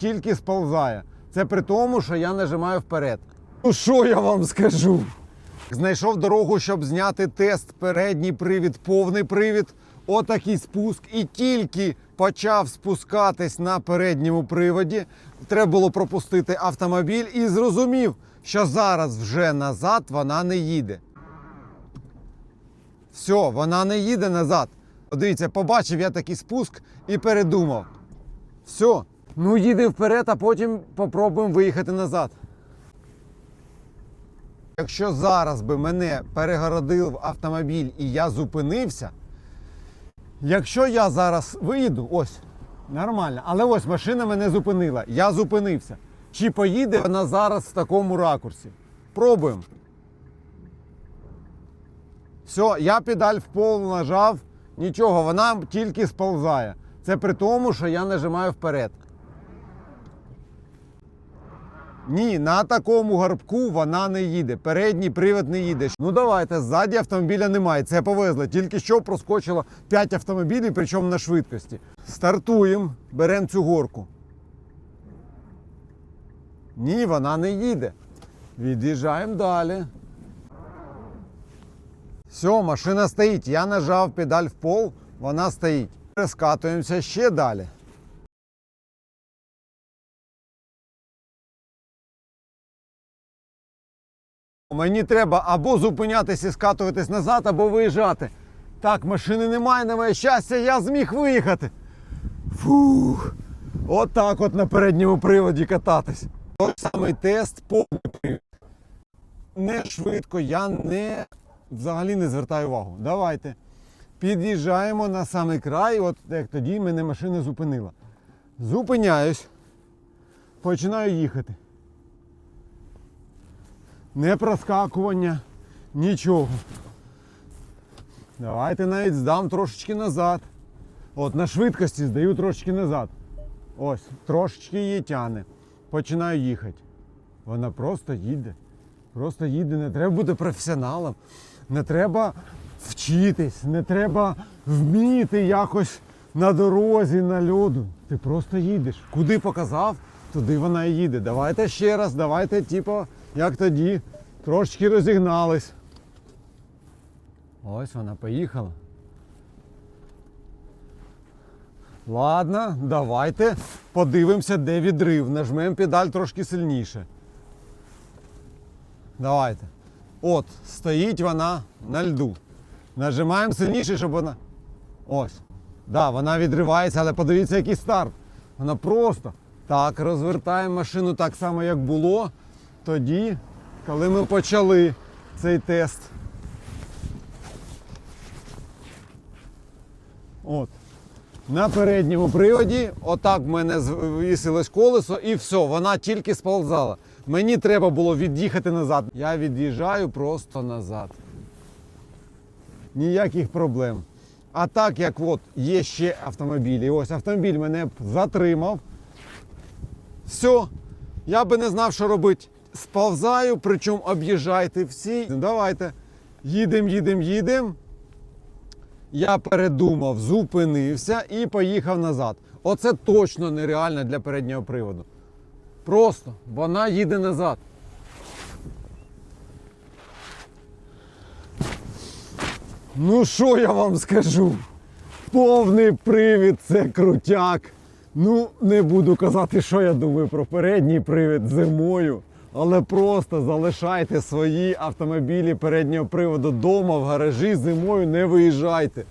тільки сповзає. Це при тому, що я нажимаю вперед. Ну що я вам скажу? Знайшов дорогу, щоб зняти тест передній привід, повний привід. Отакий спуск. І тільки почав спускатись на передньому приводі. Треба було пропустити автомобіль і зрозумів, що зараз вже назад вона не їде. Все, вона не їде назад. Дивіться, побачив я такий спуск і передумав. Все, ну їде вперед, а потім попробуємо виїхати назад. Якщо зараз би мене перегородив автомобіль і я зупинився, якщо я зараз виїду, ось, нормально, але ось машина мене зупинила, я зупинився. Чи поїде вона зараз в такому ракурсі? Пробуємо. Все, я педаль в пол нажав, нічого, вона тільки сповзає. Це при тому, що я нажимаю вперед. Ні, на такому гарбку вона не їде. Передній привід не їде. Ну давайте, ззаді автомобіля немає. Це повезло. Тільки що проскочило 5 автомобілів, причому на швидкості. Стартуємо, беремо цю горку. Ні, вона не їде. Від'їжджаємо далі. Все, машина стоїть. Я нажав педаль в пол, вона стоїть. Перескатуємося ще далі. Мені треба або зупинятися і скатуватись назад, або виїжджати. Так, машини немає, на моє щастя, я зміг виїхати. Фух. От так от на передньому приводі кататись. Той самий тест повний привід. Не швидко, я не взагалі не звертаю увагу. Давайте. Під'їжджаємо на самий край, от як тоді мене машина зупинила. Зупиняюсь, починаю їхати. Не проскакування, нічого. Давайте навіть здам трошечки назад. От на швидкості здаю трошечки назад. Ось, трошечки її тяне. Починаю їхати. Вона просто їде. Просто їде. Не треба бути професіоналом. Не треба вчитись, не треба вміти якось на дорозі, на льоду. Ти просто їдеш. Куди показав, туди вона і їде. Давайте ще раз, давайте, типу, як тоді, трошечки розігнались. Ось вона поїхала. Ладно, давайте подивимося, де відрив. Нажмемо педаль трошки сильніше. Давайте. От, стоїть вона на льду. Нажимаємо сильніше, щоб вона. Ось. Да, вона відривається, але подивіться, який старт. Вона просто так розвертаємо машину так само, як було. Тоді, коли ми почали цей тест. От. На передньому приводі, отак в мене звісилось колесо і все, вона тільки сползала. Мені треба було від'їхати назад. Я від'їжджаю просто назад. Ніяких проблем. А так як от є ще автомобілі. Ось автомобіль мене затримав. Все, я би не знав, що робити. Сповзаю, причому об'їжджайте всі. Давайте. Їдемо, їдемо, їдемо. Я передумав, зупинився і поїхав назад. Оце точно нереально для переднього приводу. Просто вона їде назад. Ну що я вам скажу? Повний привід це крутяк. Ну, не буду казати, що я думаю про передній привід зимою. Але просто залишайте свої автомобілі переднього приводу вдома в гаражі зимою не виїжджайте.